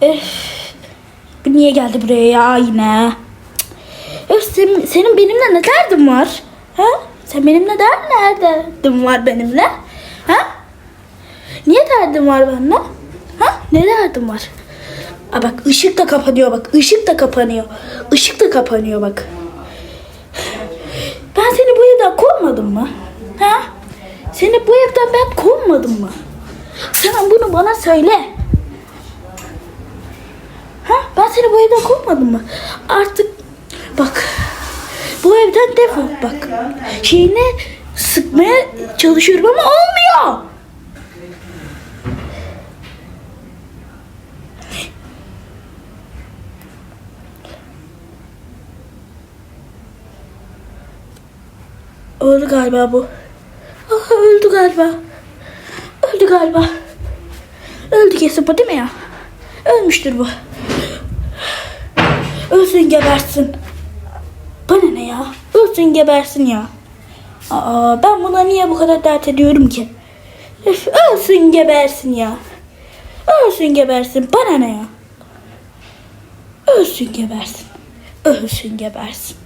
Bu niye geldi buraya ya yine? Öf, senin, senin benimle ne derdin var? Ha? Sen benimle der ne derdin var benimle? Ha? Niye derdin var benimle? Ha? Ne derdin var? Aa bak ışık da kapanıyor bak. ışık da kapanıyor. Işık da kapanıyor bak. Ben seni bu evden kovmadım mı? Ha? Seni bu evden ben kovmadım mı? Sen bunu bana söyle. Ha? Ben seni bu evden kovmadım mı? Artık bak bu evden defol bak. Şeyini sıkmaya çalışıyorum ama olmuyor. Öldü galiba bu. Ah, öldü galiba. Öldü galiba. Öldü kesin bu değil mi ya? Ölmüştür bu. Ölsün gebersin. Bana ne ya? Ölsün gebersin ya. Aa, ben buna niye bu kadar dert ediyorum ki? Üf, ölsün gebersin ya. Ölsün gebersin. Bana ne ya? Ölsün gebersin. Ölsün gebersin.